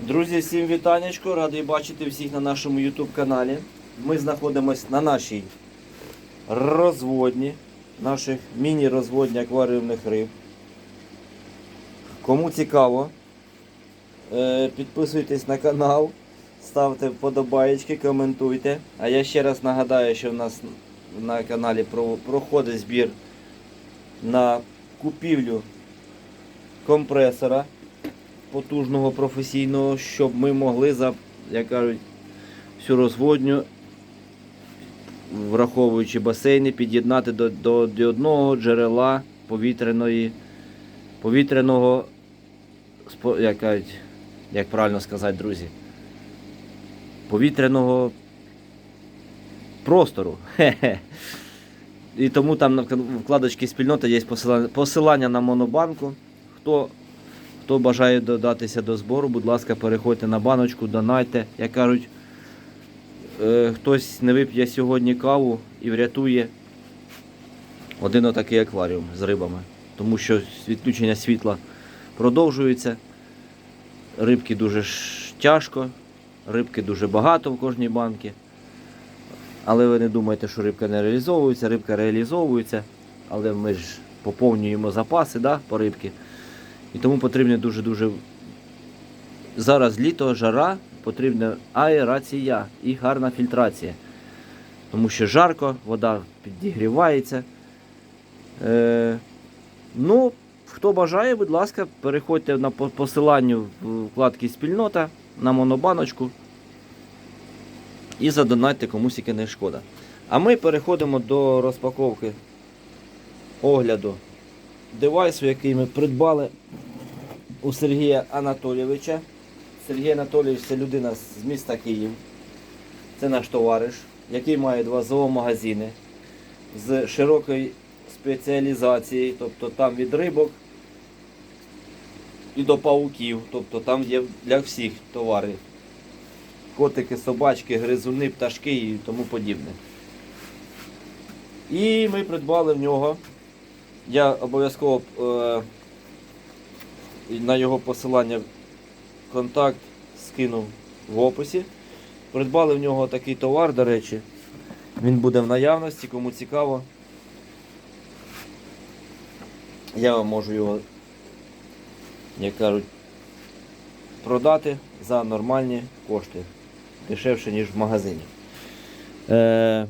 Друзі, всім вітанечко, радий бачити всіх на нашому YouTube каналі. Ми знаходимося на нашій розводні, наших міні-розводні акваріумних риб. Кому цікаво, е, підписуйтесь на канал, ставте вподобаєчки, коментуйте. А я ще раз нагадаю, що в нас на каналі проходить збір на купівлю компресора потужного професійного, щоб ми могли за, як кажуть, всю розводню, враховуючи басейни, під'єднати до, до, до одного джерела повітряної, повітряного, як, кажуть, як правильно сказати, друзі, повітряного простору. Хе-хе. І тому там на вкладочці спільнота є посилання на монобанку. Хто Хто бажає додатися до збору, будь ласка, переходьте на баночку, донайте. Як кажуть, е, хтось не вип'є сьогодні каву і врятує один отакий акваріум з рибами. Тому що відключення світла продовжується. Рибки дуже тяжко, рибки дуже багато в кожній банці. Але ви не думайте, що рибка не реалізовується, рибка реалізовується, але ми ж поповнюємо запаси да, по рибки. І тому потрібно дуже-дуже. Зараз літо, жара, потрібна аерація і гарна фільтрація. Тому що жарко, вода підігрівається. Е, ну, хто бажає, будь ласка, переходьте на по- посиланню вкладки спільнота на монобаночку і задонайте комусь яке не шкода. А ми переходимо до розпаковки огляду девайсу, який ми придбали у Сергія Анатолійовича. Сергій Анатолійович це людина з міста Київ. Це наш товариш, який має два зоомагазини з широкою спеціалізацією, тобто там від рибок і до пауків, тобто там є для всіх товари. Котики, собачки, гризуни, пташки і тому подібне. І ми придбали в нього. Я обов'язково е, на його посилання контакт скинув в описі. Придбали в нього такий товар, до речі. Він буде в наявності, кому цікаво. Я вам можу його, як кажуть, продати за нормальні кошти. Дешевше, ніж в магазині. Е,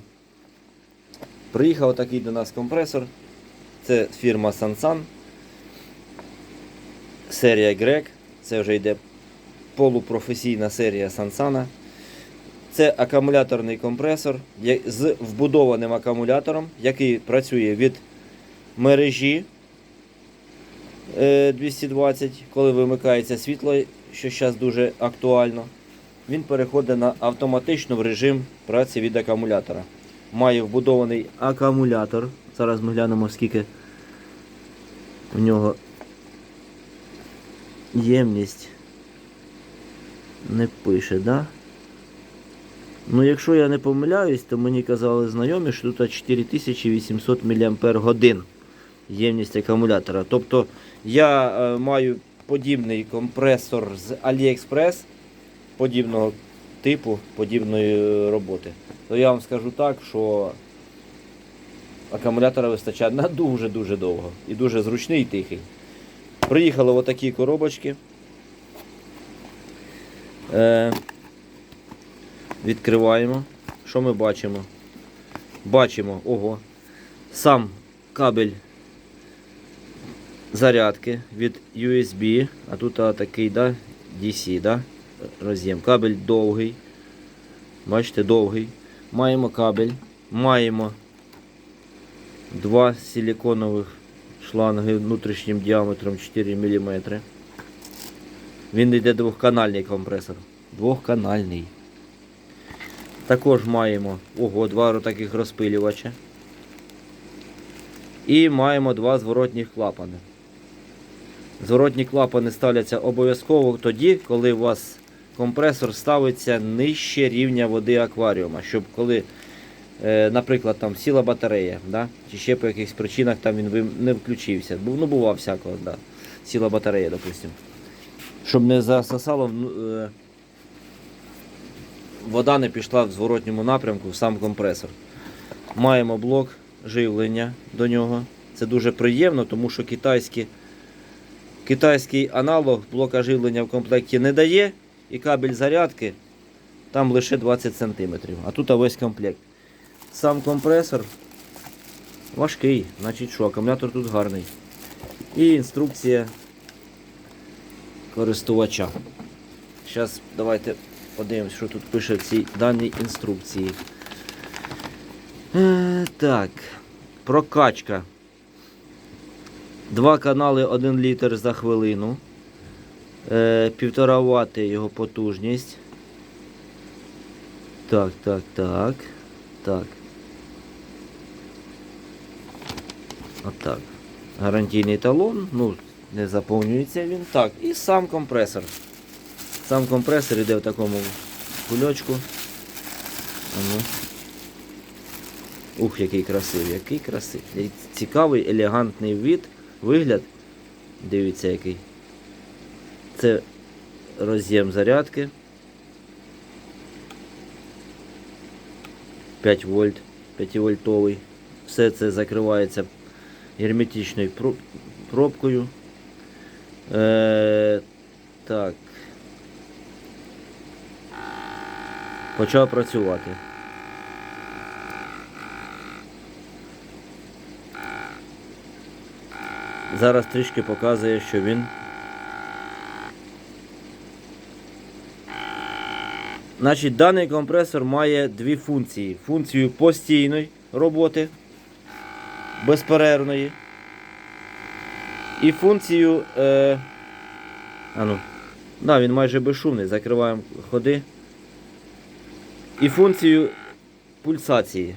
приїхав такий до нас компресор. Це фірма Sansan. Серія Greg. Це вже йде полупрофесійна серія Sansana. Це акумуляторний компресор з вбудованим акумулятором, який працює від мережі е, 220, коли вимикається світло, що зараз дуже актуально. Він переходить на автоматично в режим праці від акумулятора. Має вбудований акумулятор. Зараз ми глянемо, скільки у нього ємність не пише, да? Ну, якщо я не помиляюсь, то мені казали знайомі, що тут 4800 мАч ємність акумулятора. Тобто я е, маю подібний компресор з AliExpress подібного типу, подібної е, роботи. То я вам скажу так, що акумулятора вистачає на дуже-дуже довго. І дуже зручний і тихий. Приїхали отакі коробочки. Е, відкриваємо. Що ми бачимо? Бачимо, ого, сам кабель зарядки від USB, а тут а, такий да, DC, да, роз'єм. Кабель довгий. Бачите, довгий. Маємо кабель, маємо два силиконових шланги внутрішнім діаметром 4 мм. Він йде двохканальний компресор. Двохканальний. Також маємо ого, два таких розпилювача. І маємо два зворотніх клапани. Зворотні клапани ставляться обов'язково тоді, коли у вас компресор ставиться нижче рівня води акваріума, щоб коли наприклад, там сіла батарея, да? чи ще по якихось причинах там він не включився. Ну, бував всякого, да. сіла батарея, допустимо. щоб не засосало, ну, е, вода не пішла в зворотньому напрямку в сам компресор. Маємо блок живлення до нього. Це дуже приємно, тому що китайські, китайський аналог блока живлення в комплекті не дає, і кабель зарядки там лише 20 см. А тут весь комплект. Сам компресор важкий, значить що, акумулятор тут гарний. І інструкція користувача. Зараз давайте подивимось, що тут пише в цій даній інструкції. Е, так, прокачка. Два канали 1 літр за хвилину. Е, Півтора Вт його потужність. Так, так, так. Так. Отак. Гарантійний талон. Ну, не заповнюється він. Так, і сам компресор. Сам компресор йде в такому кульочку. А ну. Ух, який красивий, який красивий. Цікавий, елегантний від, вигляд. Дивіться який. Це роз'єм зарядки. 5 вольт, 5 вольтовий. Все це закривається герметичною пробкою. Е, так. Почав працювати. Зараз трішки показує, що він. Значить, даний компресор має дві функції. Функцію постійної роботи, безперервної. І функцію. Е... А ну. Да, він майже безшумний. Закриваємо ходи. І функцію пульсації.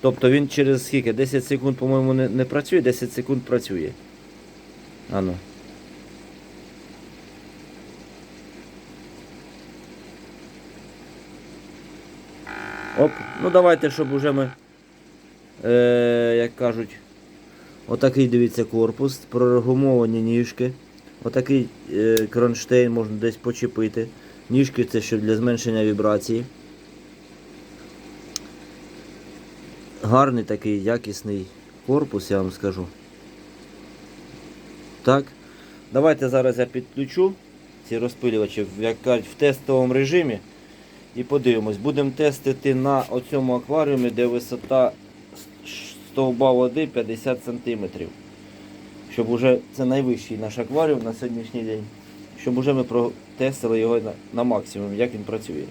Тобто він через скільки? 10 секунд, по-моєму, не, не працює, 10 секунд працює. А ну. Оп. Ну давайте, щоб уже ми, е, як кажуть, отакий дивіться корпус, прорегумовані ніжки. Отакий е, кронштейн можна десь почепити. Ніжки це щоб для зменшення вібрації. Гарний такий якісний корпус, я вам скажу. Так. Давайте зараз я підключу ці розпилювачі як кажуть, в тестовому режимі. І подивимось, будемо тестити на оцьому акваріумі, де висота стовба води 50 см. Щоб уже це найвищий наш акваріум на сьогоднішній день. Щоб уже ми протестили його на, на максимум, як він працює.